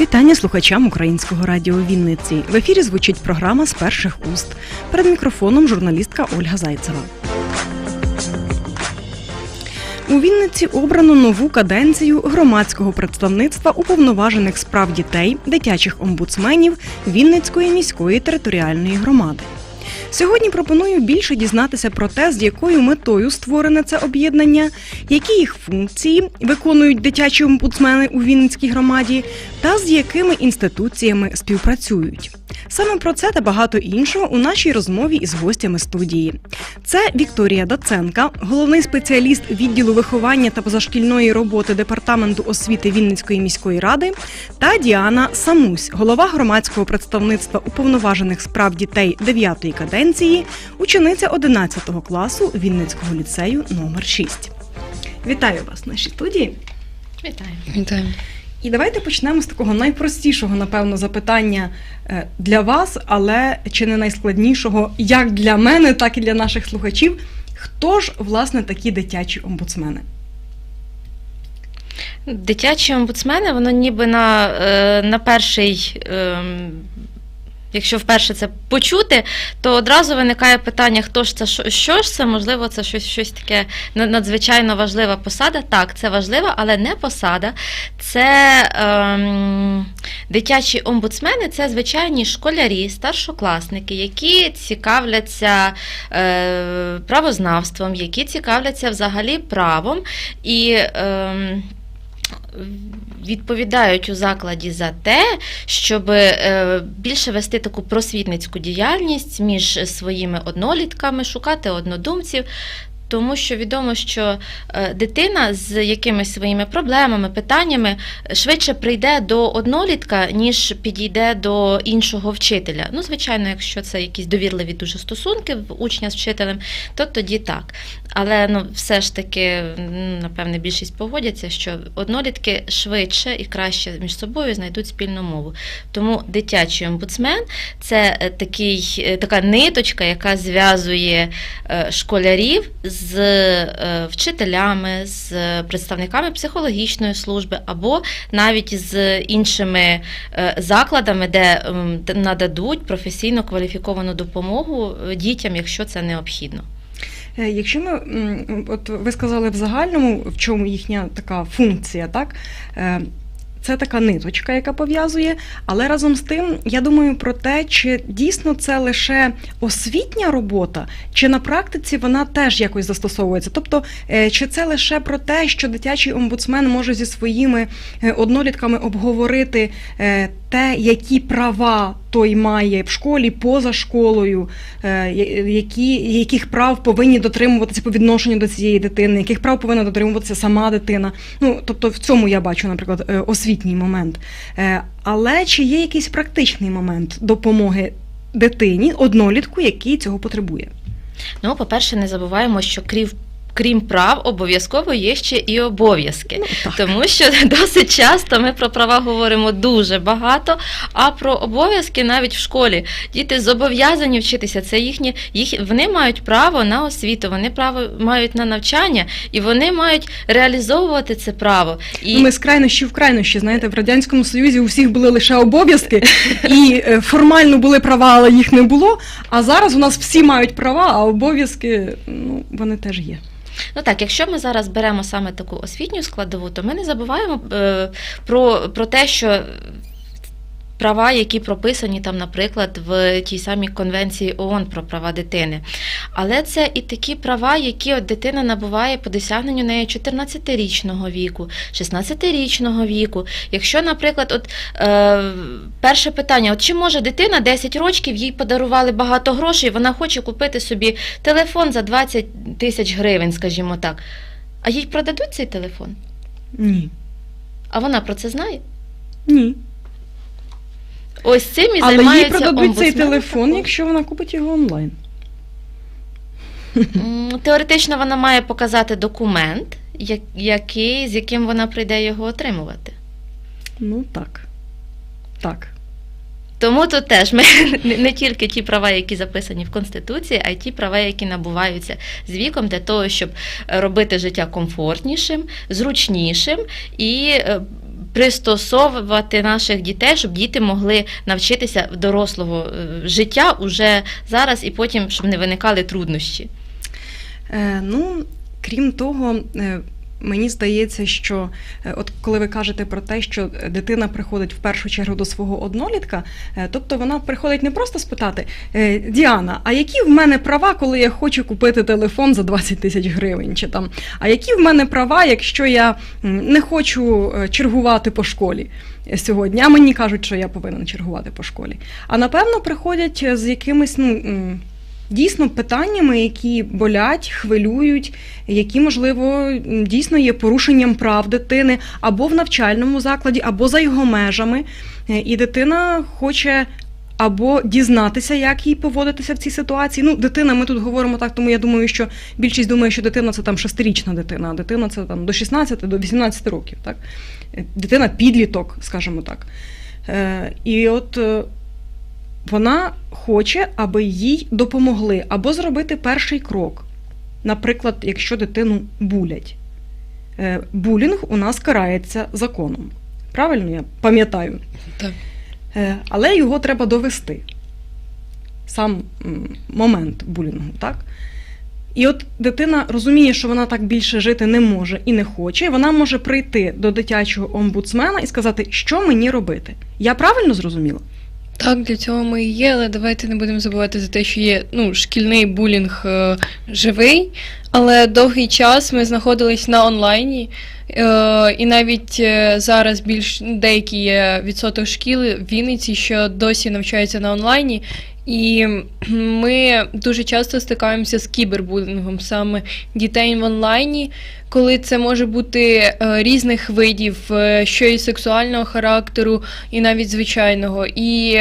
Вітання слухачам українського радіо Вінниці. В ефірі звучить програма з перших уст. Перед мікрофоном журналістка Ольга Зайцева. У Вінниці обрано нову каденцію громадського представництва уповноважених справ дітей, дитячих омбудсменів Вінницької міської територіальної громади. Сьогодні пропоную більше дізнатися про те, з якою метою створене це об'єднання, які їх функції виконують дитячі омбудсмени у Вінницькій громаді, та з якими інституціями співпрацюють. Саме про це та багато іншого у нашій розмові із гостями студії. Це Вікторія Даценка, головний спеціаліст відділу виховання та позашкільної роботи департаменту освіти Вінницької міської ради, та Діана Самусь, голова громадського представництва уповноважених справ дітей 9-ї каденції, учениця 11 класу Вінницького ліцею номер 6. Вітаю вас в нашій студії. Вітаю. Вітаю. І давайте почнемо з такого найпростішого, напевно, запитання е, для вас, але чи не найскладнішого як для мене, так і для наших слухачів. Хто ж, власне, такі дитячі омбудсмени? Дитячі омбудсмени, воно ніби на, е, на перший. Якщо вперше це почути, то одразу виникає питання, хто ж це, що, ж це, можливо, це щось, щось таке надзвичайно важлива посада. Так, це важлива, але не посада. Це ем, дитячі омбудсмени, це звичайні школярі, старшокласники, які цікавляться е, правознавством, які цікавляться взагалі правом і. Ем, Відповідають у закладі за те, щоб е, більше вести таку просвітницьку діяльність між своїми однолітками, шукати однодумців. Тому що відомо, що е, дитина з якимись своїми проблемами, питаннями швидше прийде до однолітка, ніж підійде до іншого вчителя. Ну, звичайно, якщо це якісь довірливі дуже стосунки учня з вчителем, то тоді так. Але ну, все ж таки, напевне, більшість погодяться, що однолітки швидше і краще між собою знайдуть спільну мову. Тому дитячий омбудсмен це е, такий, е, така ниточка, яка зв'язує е, школярів з вчителями, з представниками психологічної служби або навіть з іншими закладами, де нададуть професійно кваліфіковану допомогу дітям, якщо це необхідно. Е, Якщо ми, от ви сказали в загальному, в чому їхня така функція, так? Е, Це така ниточка, яка пов'язує, але разом з тим я думаю про те, чи дійсно це лише освітня робота, чи на практиці вона теж якось застосовується. Тобто, е, чи це лише про те, що дитячий омбудсмен може зі своїми однолітками обговорити те, які права той має в школі, поза школою, е, які, яких прав повинні дотримуватися по відношенню до цієї дитини, яких прав повинна дотримуватися сама дитина. Ну, тобто в цьому я бачу, наприклад, е, освітній момент. Е, Але чи є якийсь практичний момент допомоги дитині, однолітку, який цього потребує? Ну, по-перше, не забуваємо, що крім, крім прав, обов'язково є ще і обов'язки. Ну. Тому що досить часто ми про права говоримо дуже багато, а про обов'язки навіть в школі. Діти зобов'язані вчитися. Це їхні, їх, вони мають право на освіту, вони право мають на навчання, і вони мають реалізовувати це право. І Ми з крайнощі в крайнощі, знаєте, в Радянському Союзі у всіх були лише обов'язки, і е, формально були права, але їх не було. А зараз у нас всі мають права, а обов'язки ну, вони теж є. Ну так, якщо ми зараз беремо саме таку освітню складову, то ми не забуваємо е, про, про те, що права, які прописані там, наприклад, в тій самій конвенції ООН про права дитини. Але це і такі права, які от дитина набуває по досягненню неї 14-річного віку, 16-річного віку. Якщо, наприклад, от е, перше питання: от чи може дитина 10 років їй подарували багато грошей, вона хоче купити собі телефон за 20 тисяч гривень, скажімо так. А їй продадуть цей телефон? Ні. А вона про це знає? Ні. Ось цим і Але їй займається продадуть цей омбудсмен. телефон, якщо вона купить його онлайн. М, Теоретично вона має показати документ, я- який, з яким вона прийде його отримувати. Ну так. Так. Тому тут теж ми не, не тільки ті права, які записані в Конституції, а й ті права, які набуваються з віком для того, щоб робити життя комфортнішим, зручнішим і е, пристосовувати наших дітей, щоб діти могли навчитися дорослого е, життя уже зараз і потім, щоб не виникали труднощі. Е, ну, крім того, е, мені здається, що е, от коли ви кажете про те, що дитина приходить в першу чергу до свого однолітка, е, тобто вона приходить не просто спитати е, Діана, а які в мене права, коли я хочу купити телефон за 20 тисяч гривень, чи там, а які в мене права, якщо я не хочу чергувати по школі сьогодні, а мені кажуть, що я повинен чергувати по школі. А напевно приходять з якимись ну. Дійсно, питаннями, які болять, хвилюють, які, можливо, дійсно є порушенням прав дитини або в навчальному закладі, або за його межами. Е, І дитина хоче або дізнатися, як їй поводитися в цій ситуації. Ну, дитина, ми тут говоримо так, тому я думаю, що більшість думає, що дитина це там шестирічна дитина, а дитина це там до 16, до 18 років. Так? Е, Дитина підліток, скажімо так. Е, І от. Вона хоче, аби їй допомогли або зробити перший крок. Наприклад, якщо дитину булять. Е, Булінг у нас карається законом. Правильно я пам'ятаю? Так. Е, Але його треба довести. Сам момент булінгу, так? І от дитина розуміє, що вона так більше жити не може і не хоче, і вона може прийти до дитячого омбудсмена і сказати, що мені робити. Я правильно зрозуміла? Так, для цього ми і є, але давайте не будемо забувати за те, що є ну, шкільний булінг е, живий, але довгий час ми знаходились на онлайні. Е, і навіть е, зараз більш деякі є відсоток шкіл в Вінниці, що досі навчаються на онлайні. І ми дуже часто стикаємося з кібербулінгом саме дітей в онлайні, коли це може бути е, різних видів, е, що і сексуального характеру, і навіть звичайного. І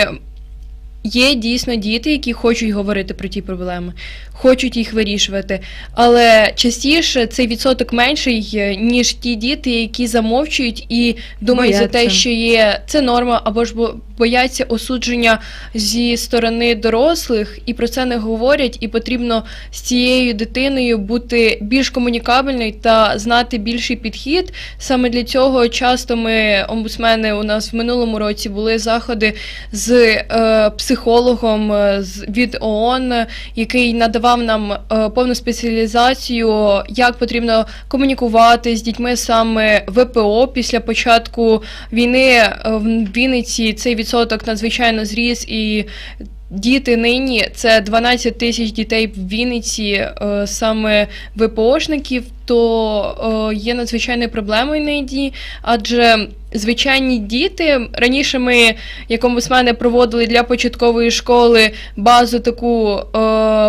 є дійсно діти, які хочуть говорити про ті проблеми, хочуть їх вирішувати. Але частіше цей відсоток менший, е, ніж ті діти, які замовчують і думають за те, що є це норма, або ж бо- бояться осудження зі сторони дорослих, і про це не говорять. І потрібно з цією дитиною бути більш комунікабельною та знати більший підхід. Саме для цього часто ми, омбудсмени, у нас в минулому році були заходи з е, психологом е, від ООН, який надавав нам е, повну спеціалізацію, як потрібно комунікувати з дітьми саме ВПО після початку війни е, в Вінниці. Цей відсоток надзвичайно зріс і. Діти нині це 12 тисяч дітей в Вінниці, саме ВПОшників, то е, є надзвичайною проблемою нині, адже звичайні діти раніше ми, як омбудсмени, проводили для початкової школи базу таку е,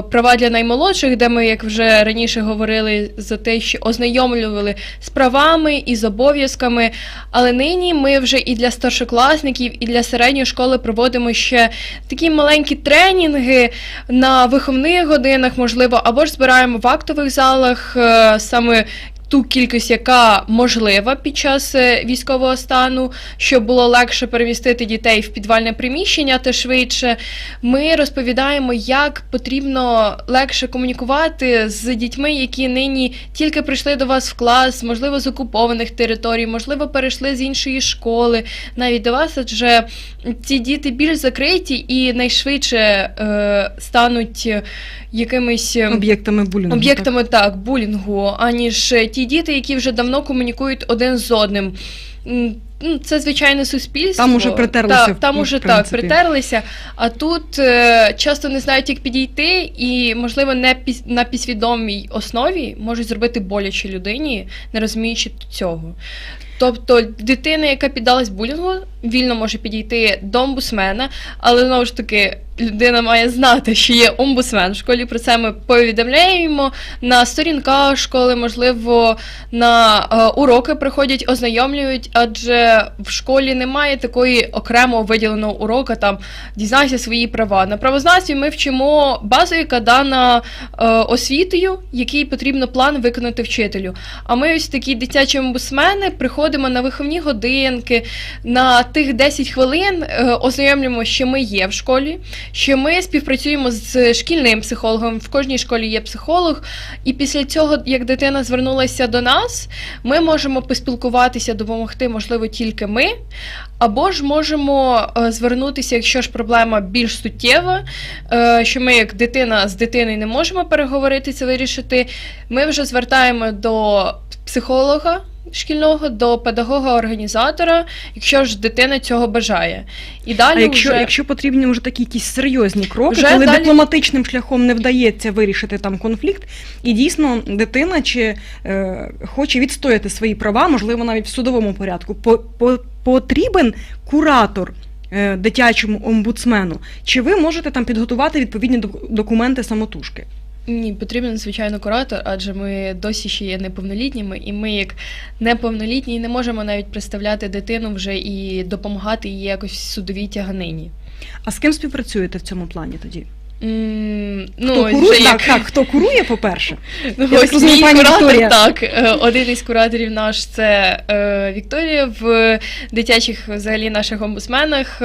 права для наймолодших, де ми, як вже раніше говорили, за те, що ознайомлювали з правами і з обов'язками. Але нині ми вже і для старшокласників, і для середньої школи проводимо ще такі маленькі тренінги на виховних годинах, можливо, або ж збираємо в актових залах е, саме ту кількість, яка можлива під час е, військового стану, щоб було легше перемістити дітей в підвальне приміщення та швидше. Ми розповідаємо, як потрібно легше комунікувати з дітьми, які нині тільки прийшли до вас в клас, можливо, з окупованих територій, можливо, перейшли з іншої школи, навіть до вас, адже ці діти більш закриті і найшвидше е, стануть е, якимись. е, Об'єктами булінгу. об'єктами так, булінгу, аніж е, ті діти, які вже давно комунікують один з одним. Ну, Це звичайне суспільство. Там уже притерлися, Так, там уже так, притерлися. А тут е, часто не знають, як підійти, і, можливо, не піс- на підсвідомій основі можуть зробити боляче людині, не розуміючи цього. Тобто дитина, яка піддалась булінгу, вільно може підійти до омбусмена, але знову ж таки людина має знати, що є омбудсмен в школі. Про це ми повідомляємо на сторінках школи, можливо, на е, уроки приходять, ознайомлюють, адже в школі немає такої окремо виділеного урока, там дізнайся свої права. На правознавстві ми вчимо базу, яка дана е, освітою, який потрібно план виконати вчителю. А ми ось такі дитячі омбудсмени приходимо на виховні годинки, на тих 10 хвилин е, ознайомлюємо, що ми є в школі, що ми співпрацюємо з шкільним психологом. В кожній школі є психолог. І після цього, як дитина звернулася до нас, ми можемо поспілкуватися, допомогти, можливо, тільки ми. Або ж можемо е, звернутися, якщо ж проблема більш суттєва, е, що ми, як дитина з дитиною, не можемо переговорити це вирішити. Ми вже звертаємо до психолога шкільного, до педагога-організатора, якщо ж дитина цього бажає. І далі А якщо, вже... якщо потрібні вже такі якісь серйозні кроки, Вже коли далі- дипломатичним шляхом не вдається вирішити там конфлікт, і дійсно дитина чи е, хоче відстояти свої права, можливо, навіть в судовому порядку, по, по, потрібен куратор. е, Дитячому омбудсмену, чи ви можете там підготувати відповідні док- документи самотужки? Ні, потрібен звичайно куратор, адже ми досі ще є неповнолітніми, і ми, як неповнолітні, не можемо навіть представляти дитину вже і допомагати їй якось в судовій тяганині. А з ким співпрацюєте в цьому плані тоді? Хто Ну, ось курує? вже Так, як- так, хто курує, по-перше? Ну, Я ось розумію, мій пані куратор, Вікторія. так. е, Один із кураторів наш це е, Вікторія в дитячих взагалі наших омбудсменах.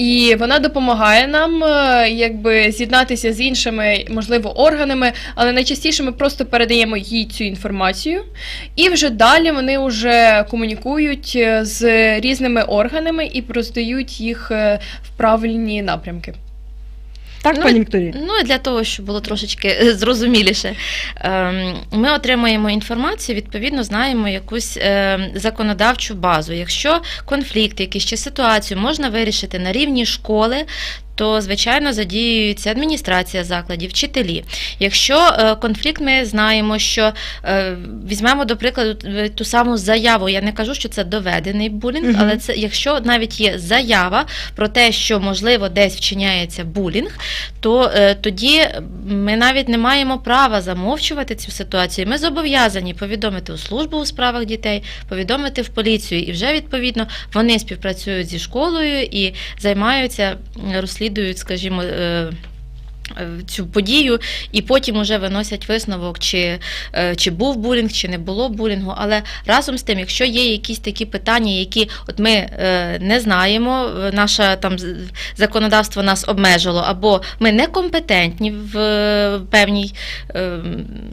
І вона допомагає нам е, якби з'єднатися з іншими, можливо, органами, але найчастіше ми просто передаємо їй цю інформацію, і вже далі вони вже комунікують е, з різними органами і роздають їх е, в правильні напрямки. Так, Ну, пані Вікторія? Ну і для того, щоб було трошечки е, зрозуміліше, ем, ми отримуємо інформацію, відповідно, знаємо якусь ем, законодавчу базу. Якщо конфлікт, якийсь чи ситуацію можна вирішити на рівні школи. То звичайно задіюється адміністрація закладів, вчителі. Якщо е, конфлікт, ми знаємо, що е, візьмемо до прикладу е, ту саму заяву. Я не кажу, що це доведений булінг, Мгм. але це якщо навіть є заява про те, що можливо десь вчиняється булінг, то е, тоді ми навіть не маємо права замовчувати цю ситуацію. Ми зобов'язані повідомити у службу у справах дітей, повідомити в поліцію, і вже відповідно вони співпрацюють зі школою і займаються, м, розслідують, скажімо. Е, Цю подію, і потім уже виносять висновок, чи, е, чи був булінг, чи не було булінгу. Але разом з тим, якщо є якісь такі питання, які от ми е, не знаємо, наше там законодавство нас обмежило, або ми некомпетентні в певній е,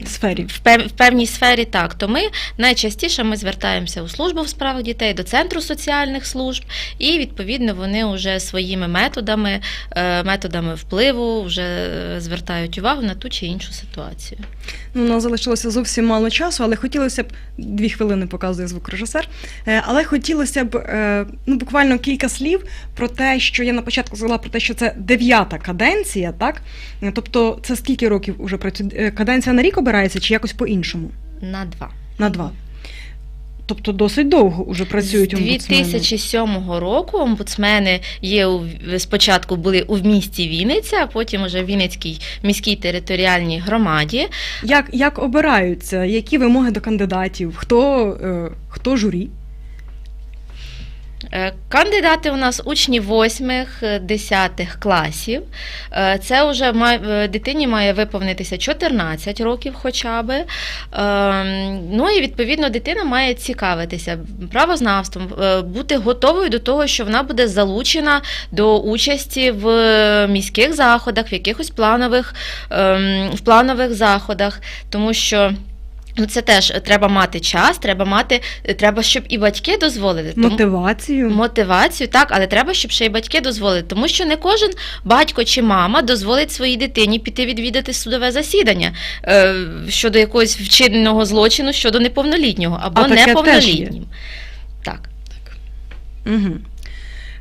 Сфері. в, пев, в певній сфері, так, то ми найчастіше ми звертаємося у службу в справах дітей до центру соціальних служб, і відповідно вони вже своїми методами, е, методами впливу вже звертають увагу на ту чи іншу ситуацію. Ну, у нас залишилося зовсім мало часу, але хотілося б дві хвилини показує звукорежисер. е, Але хотілося б е, ну буквально кілька слів про те, що я на початку сказала про те, що це дев'ята каденція, так? Тобто, це скільки років уже працює? Е, Каденція на рік обирається чи якось по-іншому? На два. На два. Тобто досить довго вже працюють З омбудсмени. 2007 року омбудсмени є у, спочатку були у місті Вінниця, а потім уже в Вінницькій міській територіальній громаді. Як, як обираються? Які вимоги до кандидатів? Хто, е, хто журі? Е, Кандидати у нас учні 8-10 класів. Е, Це вже е, дитині має виповнитися 14 років хоча би. Ем, Ну і відповідно дитина має цікавитися правознавством, е, бути готовою до того, що вона буде залучена до участі в міських заходах, в якихось планових, ем, в планових заходах, тому що. Ну, це теж треба мати час, треба мати, треба, щоб і батьки дозволили. Тому- Мотивацію? Мотивацію, так, але треба, щоб ще й батьки дозволили, тому що не кожен батько чи мама дозволить своїй дитині піти відвідати судове засідання е, щодо якогось вчиненого злочину щодо неповнолітнього або А неповнолітнім. Так. Угу.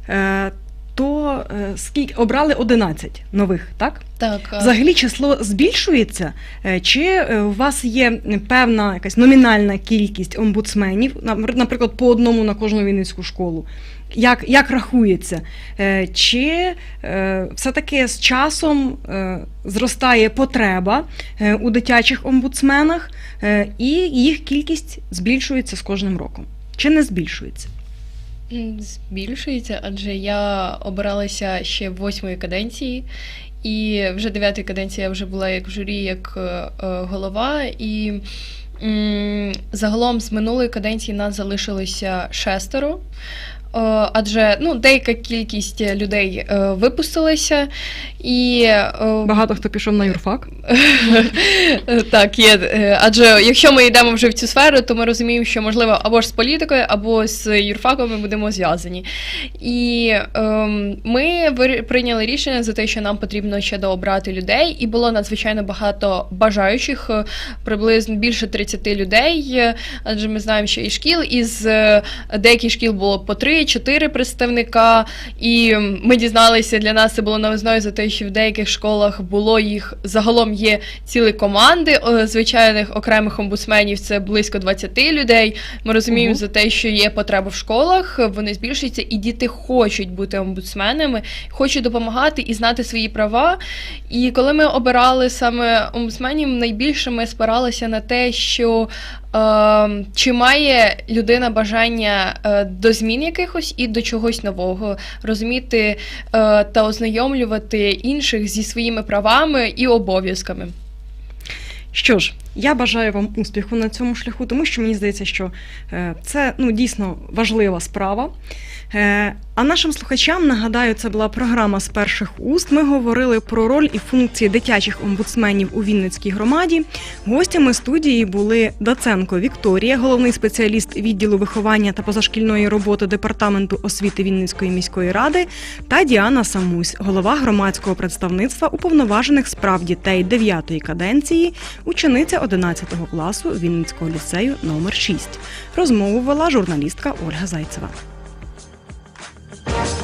Е, то е, скільки обрали 11 нових, так? Так, Взагалі число збільшується, Е, чи е, у вас є певна якась номінальна кількість омбудсменів, наприклад, по одному на кожну вінницьку школу? Як, як рахується? Е, Чи е, все-таки з часом е, зростає потреба е, у дитячих омбудсменах, е, і їх кількість збільшується з кожним роком? Чи не збільшується? Збільшується, адже я обиралася ще восьмої каденції, і вже дев'ятої каденції я вже була як журі, як е, е, голова. І загалом з минулої каденції нас залишилося шестеро. Е, Адже ну, деяка кількість людей е, випустилася, і е, Багато хто пішов на юрфак. так, є. Адже якщо ми йдемо вже в цю сферу, то ми розуміємо, що можливо або ж з політикою, або з юрфаком ми будемо зв'язані. І ем, ми прийняли рішення за те, що нам потрібно ще дообрати людей, і було надзвичайно багато бажаючих, приблизно більше 30 людей. Адже ми знаємо, що і шкіл із деяких шкіл було по 3-4 представника. І ми дізналися, для нас це було новизною за те, що в деяких школах було їх загалом є цілі команди звичайних окремих омбудсменів. Це близько 20 людей. Ми розуміємо Ого. за те, що є потреба в школах, вони збільшуються, і діти хочуть бути омбудсменами, хочуть допомагати і знати свої права. І коли ми обирали саме омбудсменів, найбільше ми спиралися на те, що чи має людина бажання е, до змін якихось і до чогось нового, розуміти е, та ознайомлювати інших зі своїми правами і обов'язками. Що ж, я бажаю вам успіху на цьому шляху, тому що мені здається, що е, це ну, дійсно важлива справа. Е, А нашим слухачам нагадаю, це була програма з перших уст. Ми говорили про роль і функції дитячих омбудсменів у Вінницькій громаді. Гостями студії були Даценко Вікторія, головний спеціаліст відділу виховання та позашкільної роботи департаменту освіти Вінницької міської ради, та Діана Самусь, голова громадського представництва уповноважених справ дітей 9-ї каденції, учениця 11 класу Вінницького ліцею номер 6 Розмову вела журналістка Ольга Зайцева. Yeah.